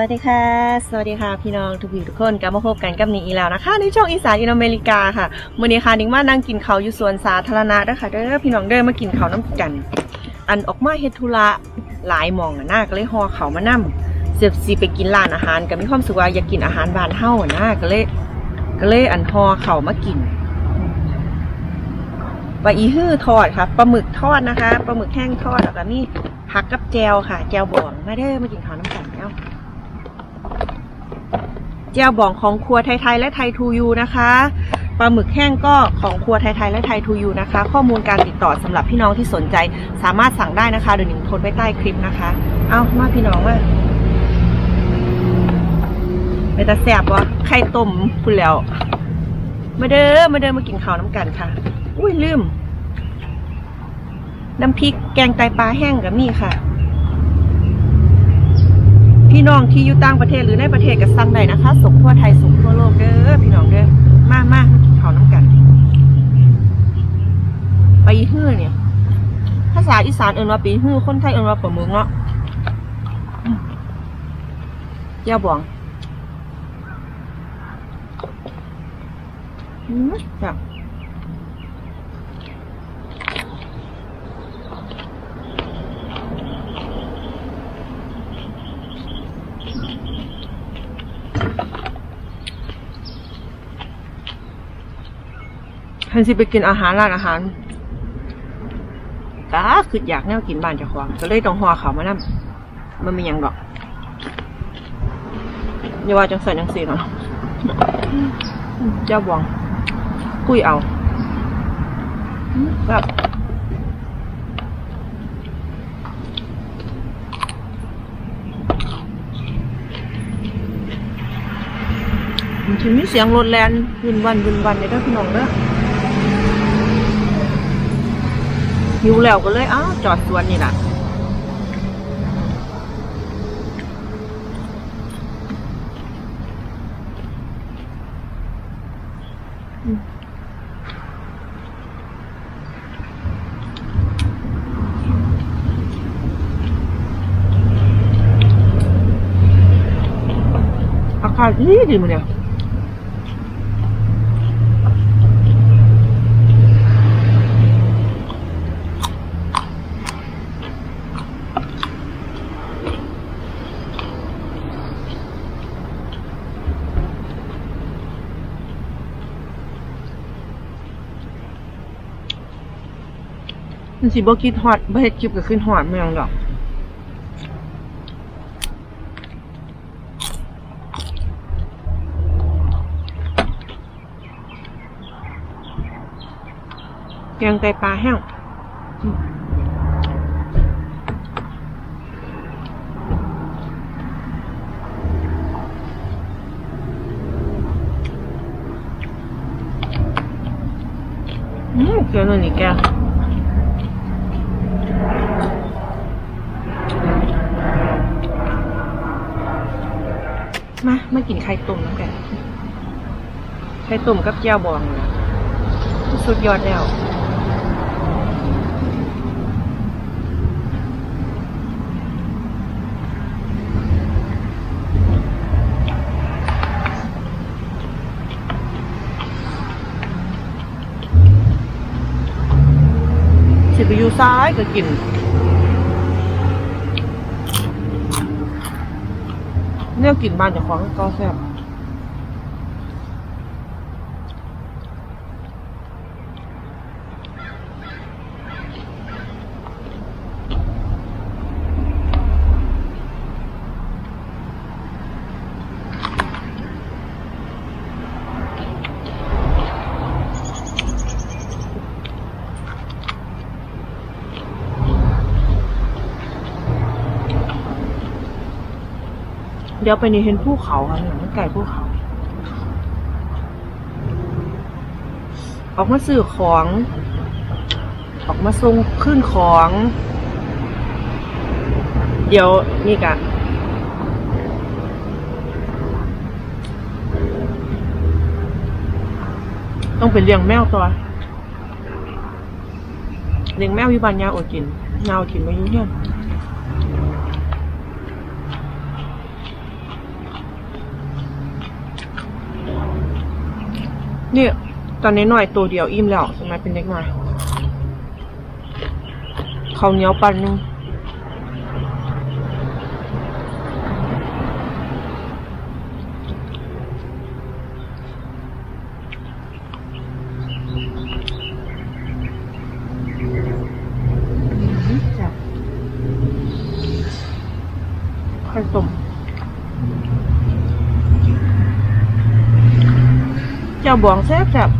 วัสดีค่ะ สวัสดีค่ะพี่น้องทุกผู้ทุกคนกลับมาพบกันกับนิงอีแล้วนะคะในช่องอีสานอินอเมริกาค่ะมื่อนี้ค่ะนิงมานั่งกินเขาอยู่สวนสาธารณะนะคะเด้อพี่น้องเด้อมากินเขาน้ำกัน อันออกมาเฮ็ดธุระหลายมองอะนะก็เลยห่อเขามานํเสียบสีไปกินร้านอาหารก็มีความสึกว่าอยากกินอาหารบ้านเฮ้าอะนะก็เลยก็เลยอันห่อเขามากินปลาอีฮื้อทอดค่ะปลาหมึกทอดนะคะปลาหมึกแห้งทอดแล้วก็มีผักกับแจวค่ะ แจวบองมาเด้อมากินข้าวน้ำกัน เอ้าเจียวบองของครัวไทยๆและไทยทูยูนะคะปลาหมึกแห้งก็ของครัวไทยๆและไทยทูยูนะคะ ข้อมูลการติดต่อสำหรับพี่น้องที่สนใจ สามารถสั่งได้นะคะเดี๋ยวหนึ่งโพสไว้ใต้คลิปนะคะ เอามาพี่น้องมาไปตาแสบวะไข่ต้มพูดแล้ว มาเด้อมาเด้อมากินข้าวน้ำกันค่ะ อุ้ยลืม น้ำพริกแกงไตปลาแห้งกับมีค่ะ พี่น้องที่อยู่ต่างประเทศหรือในประเทศก็สั่งได้นะคะส่งทั่วไทยส่งทั่วโลกเด้อพี่น้องเด้อมามามากินข้าวน้ำกัน ไปฮื้อเนี่ย ภาษาอีสานเอิ้นว่าปีฮื้อคนไทยเอิ้นว่าปลาหมึกเนาะอืมย่าบวงอืมแบบ ทันสิไปกินอาหารร้านอาหารก็คืออยากแนวกินบ้านเจ้าของก็เลยต้องห่อเขาวมานั่มันไมีหยังดอกอย่าว่าจังใส่จังสีเนาะเจ้าบวงคุยเอาแบบมันจะมีเสียงรถแลนวินวันวินวันในเด้อพี่น้องเด้อ หิวแล้วก็เลยอ้าวจอดสวนนี่แหละอืมอากาศดีดีมันเนี่ย มันสิบ่คิดฮอดบ่เฮ็ดคลิปก็ขึ้นฮอดแม่งดอกแกงไตปลาแห้งอืมอืมเกินไข่ต้มแล้วกันไข่ต้มกับแจ่วบองนะสุดยอดแล้วสิไปอยู่ซ้ายก็กิน เนี่ยกลิ่นบานจากของก็แซ่บ เดี๋ยวไปนี่เห็นภูเขาค่ะเนี่ยมันไก่ภูเขา ออกมาซื้อของ ออกมาส่งขึ้นของ เดี๋ยวนี่กะต้องไปเลี้ยงแมวตัวเลี้ยงแมวอยู่บ้านยาอดกินยาอดกินมาอยู่เนี่ย นี่ยตอนนี้หน่อยตัวเดียวอิ่มแล้วสมัยเป็นเด็กหน่อยเขาเหนียวปันนึงอื้อจ้ะไข่ต้ม เจ้า บวงแซ่บแซ่บ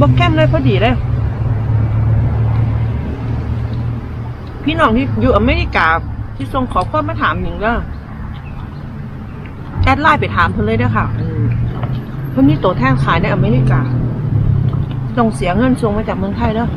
บกแก้มเลยพอดีเลย พี่น้องที่อยู่อเมริกาที่ทรงขอความมาถามหนิงก็แอดไลน์ไปถามเพิ่นเลยเด้อค่ะเพิ่นมีตัวแท่งขายในอเมริกาต้องเสียเงินส่งมาจากเมืองไทยเด้อ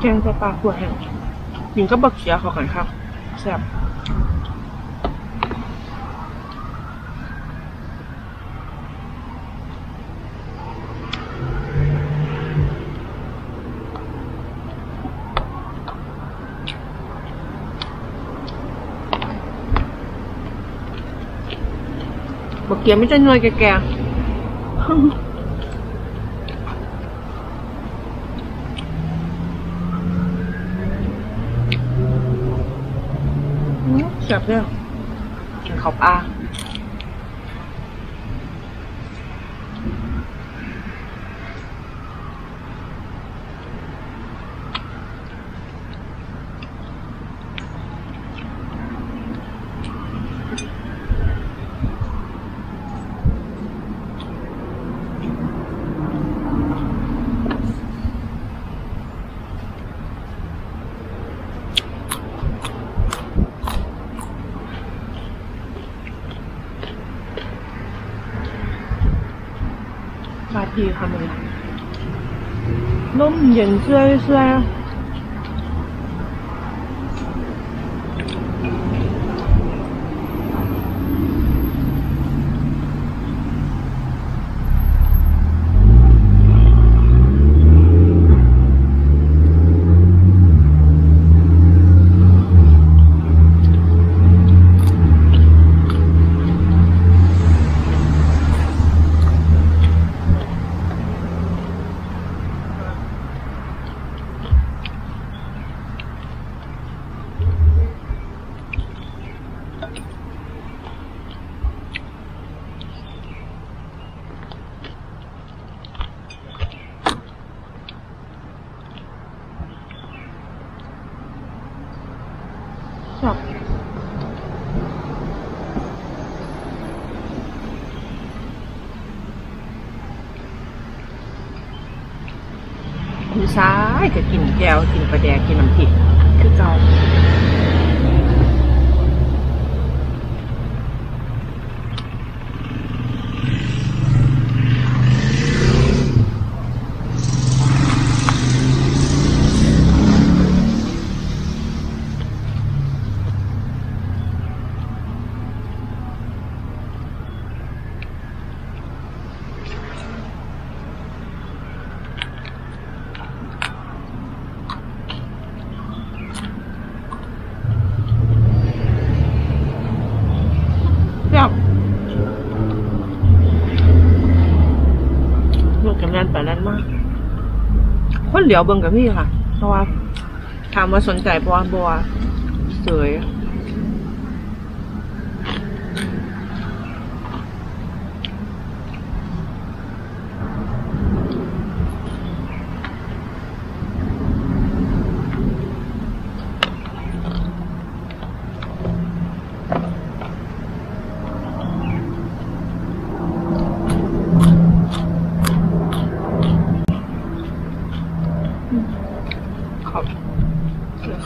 แกงปลาปลาขวดแห้งหญิงก็บักเขียเขากันครับแซ่บบักเขียไม่ใช่หน่วยแก่ๆ อื เรื่อง กินข้าปลาบา ดีค่ะมึงนุ่มเย็นเสื้อยเสื้อย ก็กินแก้วกินปลาแดกกินน้ำพริกคือเก่าแซ่บลูกกำนันป่านนั้นมาก คน เหลียวเบิ่งกับพี่ค่ะ เพราะว่าถามว่าสนใจบัวบัวสวย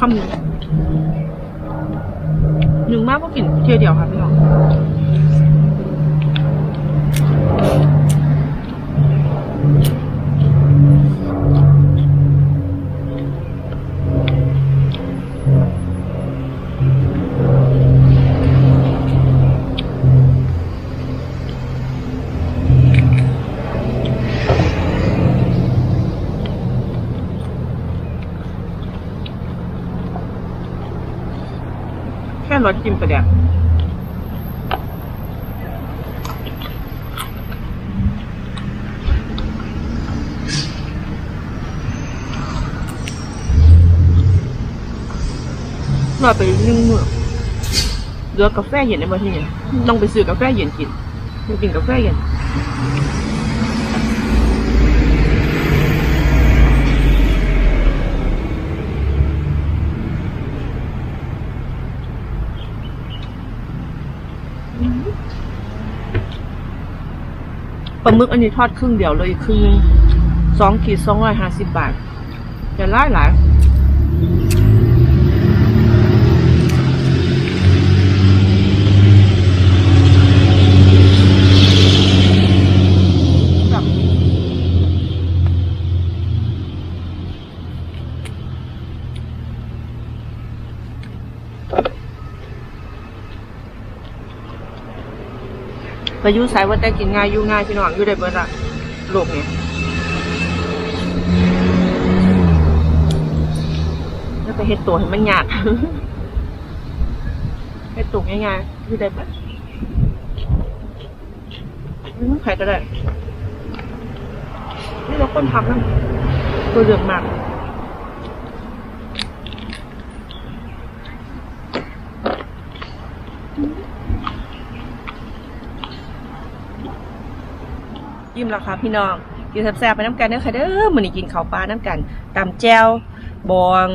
คำหนึ่งหนึ่งมากก็กินเที่ยวเดียวค่ะพี่น้อง ค่รสจิ้มประเดี๋ยวรอไปหนึ่งมื้อเหลือกาแฟเย็นในมาที่นี่ต้องไปซื้อกาแฟเย็นกินไปกินกาแฟเย็น ปลาหมึกอันนี้ทอดครึ่งเดียวเลยครึ่งสองขีดสองร้อยห้าสิบบาทจะหลายหลายแบบ ไปอยุ่สายว่าแต่กินง่ายยู่ง่ายพี่น้องยู่ได้เบิดละโลกเนี่ยแล้วไปเฮ็ดตัวให้มันหยากเฮ็ดตัวง่ายๆคือได้ปะอืมใครก็ได้นี่เราคนทำนะตัวเดือดมาก ยิ้มแล้วค่ะพี่น้องกินแซ่บๆไปน้ำกันเด้อค่ะเด้อมื้อนี้กินข้าวปลาน้ำกันตำแจ่วบอง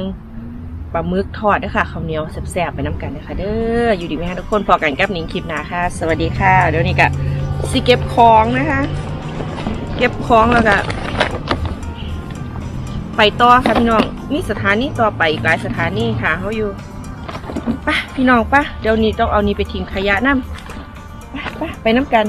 ปลาหมึกทอดเด้อค่ะข้าวเหนียวแซ่บๆไปน้ำกันเด้อค่ะเด้ออยู่ดีไหมคะทุกคนพอกันกับหนิงคลิปหน้าค่ะ สวัสดีค่ะ เดี๋ยวนี้ก็สิเก็บของนะคะ เก็บของแล้วก็ไปต่อค่ะพี่น้องมีสถานีต่อไปอีกหลายสถานีค่ะเขาอยู่ปะพี่น้องปะเดี๋ยวนี้ต้องเอานี้ไปทิ้งขยะน้ำปไปไปน้ำกัน